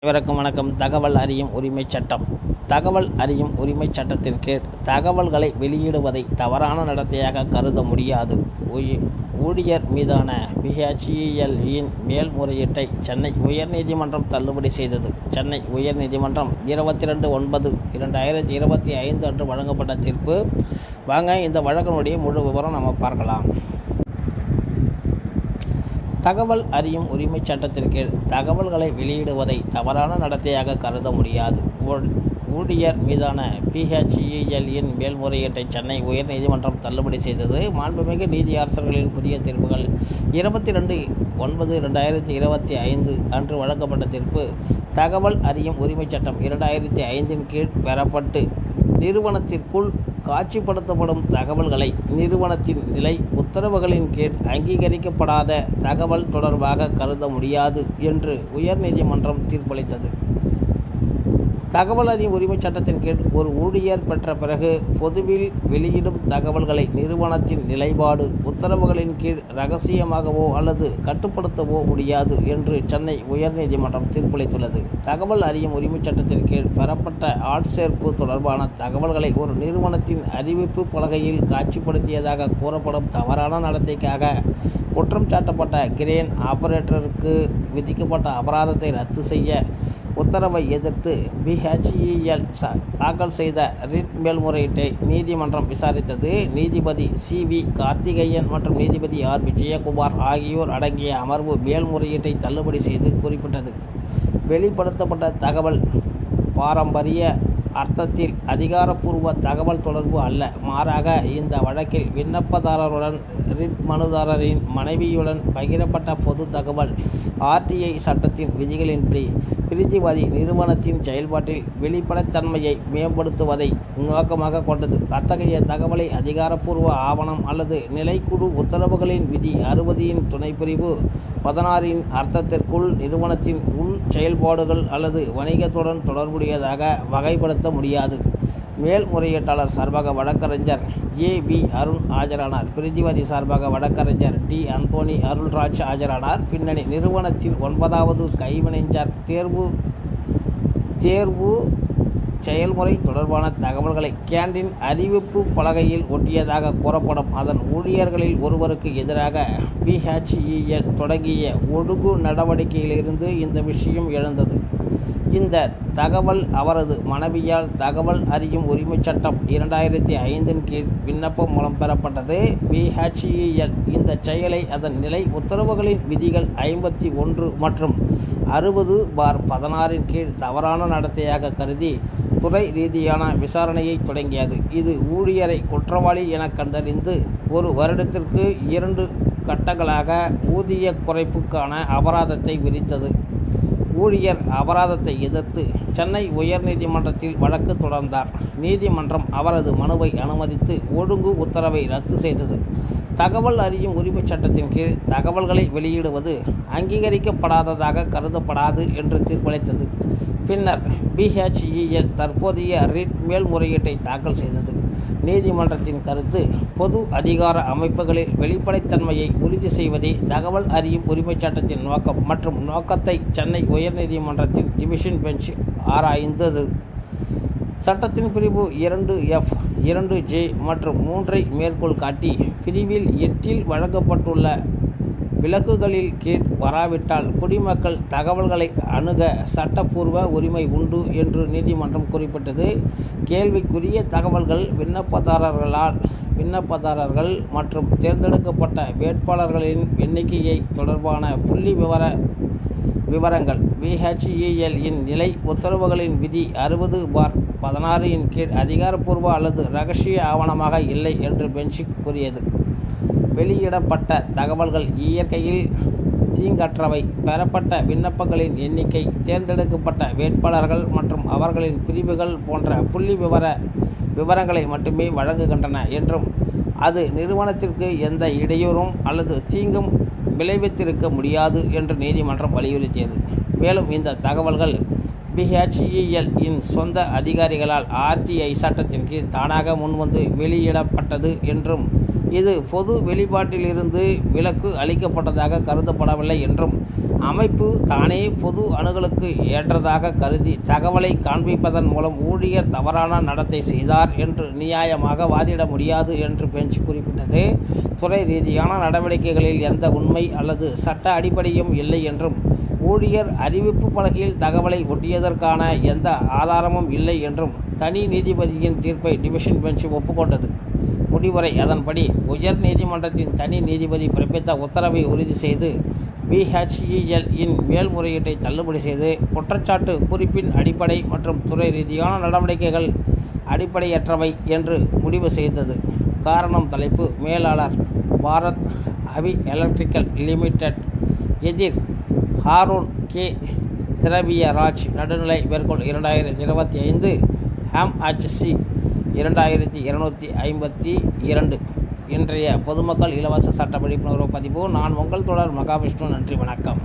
அனைவருக்கும் வணக்கம். தகவல் அறியும் உரிமைச் சட்டம். தகவல் அறியும் உரிமைச் சட்டத்தின் கீழ் தகவல்களை வெளியிடுவதை தவறான நடத்தையாக கருத முடியாது. ஊழியர் மீதான பிஹெச்இஎல்இன் மேல்முறையீட்டை சென்னை உயர்நீதிமன்றம் தள்ளுபடி செய்தது. சென்னை உயர்நீதிமன்றம் இருபத்தி ரெண்டு ஒன்பது இரண்டாயிரத்தி இருபத்தி ஐந்து அன்று வழங்கப்பட்ட தீர்ப்பு. வாங்க இந்த வழக்கினுடைய முழு விவரம் நம்ம பார்க்கலாம். தகவல் அறியும் உரிமைச் சட்டத்திற்கு தகவல்களை வெளியிடுவதை தவறான நடத்தையாக கருத முடியாது. ஊழியர் மீதான பிஹெச்இஎல்இன் மேல்முறையீட்டை சென்னை உயர்நீதிமன்றம் தள்ளுபடி செய்தது. மாண்புமிகு நீதியரசர்களின் புதிய தீர்ப்புகள் இருபத்தி ரெண்டு ஒன்பது ரெண்டாயிரத்தி இருபத்தி ஐந்து அன்று வழங்கப்பட்ட தீர்ப்பு. தகவல் அறியும் உரிமைச் சட்டம் இரண்டாயிரத்தி ஐந்தின் கீழ் பெறப்பட்டு நிறுவனத்திற்குள் காட்சிப்படுத்தப்படும் தகவல்களை நிறுவனத்தின் நிலை உத்தரவுகளின் கீழ் அங்கீகரிக்கப்படாத தகவல் தொடர்பாக கருத முடியாது என்று உயர்நீதிமன்றம் தீர்ப்பளித்தது. தகவல் அறியும் உரிமைச் சட்டத்தின் கீழ் ஒரு ஊழியர் பெற்ற பிறகு பொதுவில் வெளியிடும் தகவல்களை நிறுவனத்தின் நிலைப்பாடு உத்தரவுகளின் கீழ் ரகசியமாகவோ அல்லது கட்டுப்படுத்தவோ முடியாது என்று சென்னை உயர்நீதிமன்றம் தீர்ப்பளித்துள்ளது. தகவல் அறியும் உரிமைச் சட்டத்தின் கீழ் பெறப்பட்ட ஆட்சேர்ப்பு தொடர்பான தகவல்களை ஒரு நிறுவனத்தின் அறிவிப்பு பலகையில் காட்சிப்படுத்தியதாக கூறப்படும் தவறான நடத்தைக்காக குற்றம் சாட்டப்பட்ட கிரேன் ஆபரேட்டருக்கு விதிக்கப்பட்ட அபராதத்தை ரத்து செய்ய உத்தரவை எதிர்த்து பிஹெச்இஎல் தாக்கல் செய்த ரிட் மேல்முறையீட்டை நீதிமன்றம் விசாரித்தது. நீதிபதி சி வி கார்த்திகேயன் மற்றும் நீதிபதி ஆர் விஜயகுமார் ஆகியோர் அடங்கிய அமர்வு மேல்முறையீட்டை தள்ளுபடி செய்து குறிப்பிட்டது. வெளிப்படுத்தப்பட்ட தகவல் பாரம்பரிய அர்த்தத்தில் அதிகாரப்பூர்வ தகவல் தொடர்பு அல்ல. மாறாக இந்த வழக்கில் விண்ணப்பதாரருடன் ரிட் மனுதாரரின் மனைவியுடன் பகிரப்பட்ட பொது தகவல் ஆர்டிஐ சட்டத்தின் விதிகளின்படி பிரிதிவாதி நிறுவனத்தின் செயல்பாட்டில் வெளிப்படைத்தன்மையை மேம்படுத்துவதை நோக்கமாக கொண்டது. அத்தகைய தகவலை அதிகாரப்பூர்வ ஆவணம் அல்லது நிலைக்குழு உத்தரவுகளின் விதி அறுபதியின் துணைப்பிரிவு பதினாறின் அர்த்தத்திற்குள் நிறுவனத்தின் உள் செயல்பாடுகள் அல்லது வணிகத்துடன் தொடர்புடையதாக வகைப்படுத்த முடியாது. மேல்முறையீட்டாளர் சார்பாக வழக்கறிஞர் ஏ பி அருண் ஆஜரானார். பிரதிவாதி சார்பாக வழக்கறிஞர் டி அந்தோனி அருள்ராஜ் ஆஜரானார். பின்னணி நிறுவனத்தின் ஒன்பதாவது கைவினைஞர் தேர்வு தேர்வு செயல்முறை தொடர்பான தகவல்களை கேண்டின் அறிவிப்பு பலகையில் ஒட்டியதாக கூறப்படும். அதன் ஊழியர்களில் ஒருவருக்கு எதிராக பிஹெச்இஎல் தொடங்கிய ஒழுங்கு நடவடிக்கையிலிருந்து இந்த விஷயம் எழுந்தது. இந்த தகவல் அவரது மனைவியால் தகவல் அறியும் உரிமைச் சட்டம் இரண்டாயிரத்தி ஐந்தின் கீழ் விண்ணப்பம் மூலம் பெறப்பட்டது. பிஹெச்இஎல் இந்த செயலை அதன் நிலை உத்தரவுகளின் விதிகள் ஐம்பத்தி ஒன்று மற்றும் அறுபது பார் பதினாறின் கீழ் தவறான நடத்தையாக கருதி துறை ரீதியான விசாரணையை தொடங்கியது. இது ஊழியரை குற்றவாளி என கண்டறிந்து ஒரு வருடத்திற்கு இரண்டு கட்டங்களாக ஊதிய குறைப்புக்கான அபராதத்தை விதித்தது. ஊழியர் அபராதத்தை எதிர்த்து சென்னை உயர்நீதிமன்றத்தில் வழக்கு தொடர்ந்தார். நீதிமன்றம் அவரது மனுவை அனுமதித்து ஒழுங்கு உத்தரவை ரத்து செய்தது. தகவல் அறியும் உரிமைச் சட்டத்தின் கீழ் தகவல்களை வெளியிடுவது அங்கீகரிக்கப்படாததாக கருதப்படாது என்று தீர்ப்பளித்தது. பின்னர் பிஹெச்இஎல் தற்போதைய ரிட் மேல்முறையீட்டை தாக்கல் செய்தது. நீதிமன்றத்தின் கருத்து பொது அதிகார அமைப்புகளில் வெளிப்படைத்தன்மையை உறுதி செய்வதே தகவல் அறியும் உரிமைச் சட்டத்தின் நோக்கம் மற்றும் நோக்கத்தை சென்னை உயர்நீதிமன்றத்தின் டிவிஷன் பெஞ்ச் ஆராய்ந்தது. சட்டத்தின் பிரிவு இரண்டு எஃப் இரண்டு ஜே மற்றும் மூன்றை மேற்கோள் காட்டி பிரிவில் எட்டில் வழங்கப்பட்டுள்ள விலக்குகளில் கீழ் வராவிட்டால் குடிமக்கள் தகவல்களை அணுக சட்டப்பூர்வ உரிமை உண்டு என்று நீதிமன்றம் குறிப்பிட்டது. கேள்விக்குரிய தகவல்கள் விண்ணப்பதாரர்களால் விண்ணப்பதாரர்கள் மற்றும் தேர்ந்தெடுக்கப்பட்ட வேட்பாளர்களின் எண்ணிக்கையை தொடர்பான புள்ளி விவர விவரங்கள் பிஹெச்இஎல் இன் நிலை உத்தரவுகளின் விதி அறுபது பார் பதினாறு இன் கீழ் அதிகாரப்பூர்வ அல்லது ரகசிய ஆவணமாக இல்லை என்று பெஞ்சிக் கூறியது. வெளியிடப்பட்ட தகவல்கள் இயற்கையில் தீங்கற்றவை. பெறப்பட்ட விண்ணப்பங்களின் எண்ணிக்கை தேர்ந்தெடுக்கப்பட்ட வேட்பாளர்கள் மற்றும் அவர்களின் பிரிவுகள் போன்ற புள்ளி விவர விவரங்களை மட்டுமே வழங்குகின்றன என்றும் அது நிறுவனத்திற்கு எந்த இடையூறும் அல்லது தீங்கும் விளைவித்திருக்க முடியாது என்று நீதிமன்றம் வலியுறுத்தியது. மேலும் இந்த தகவல்கள் பிஹெச்இஎல் இன் சொந்த அதிகாரிகளால் ஆர்டிஐ சட்டத்தின் கீழ் தானாக முன்வந்து வெளியிடப்பட்டது என்றும் இது பொது வெளிப்பாட்டிலிருந்து விலக்கு அளிக்கப்பட்டதாக கருதப்படவில்லை என்றும் அமைப்பு தானே பொது அணுகலுக்கு ஏற்றதாக கருதி தகவலை காண்பிப்பதன் மூலம் ஊழியர் தவறான நடத்தை செய்தார் என்று நியாயமாக வாதிட முடியாது என்று பெஞ்ச் குறிப்பிட்டது. துறை ரீதியான நடவடிக்கைகளில் எந்த உண்மை அல்லது சட்ட அடிப்படையும் இல்லை என்றும் ஊழியர் அறிவிப்பு பலகையில் தகவலை ஒட்டியதற்கான எந்த ஆதாரமும் இல்லை என்றும் தனி நீதிபதியின் தீர்ப்பை டிவிஷன் பெஞ்ச் ஒப்புக்கொண்டது. முடிவுரை அதன்படி உயர் நீதிமன்றத்தின் தனி நீதிபதி பிறப்பித்த உத்தரவை உறுதி செய்து பிஹெச்இஎல் இன் மேல்முறையீட்டை தள்ளுபடி செய்து குற்றச்சாட்டு குறிப்பின் அடிப்படை மற்றும் துறை ரீதியான நடவடிக்கைகள் அடிப்படையற்றவை என்று முடிவு செய்தது. காரணம் தலைப்பு மேலாளர் பாரத் அவி எலக்ட்ரிக்கல் லிமிடெட் எதிர் ஹாரூன் கே. திரவியராஜ் நடுநிலை மேற்கோள் இரண்டாயிரத்தி இருபத்தி ஐந்து எம்ஹெச்சி இரண்டாயிரத்தி இருநூற்றி ஐம்பத்தி இரண்டு. இன்றைய பொதுமக்கள் இலவச சட்ட விழிப்புணர்வு பதிவு. நான் உங்கள் தொடர் மகாவிஷ்ணு. நன்றி வணக்கம்.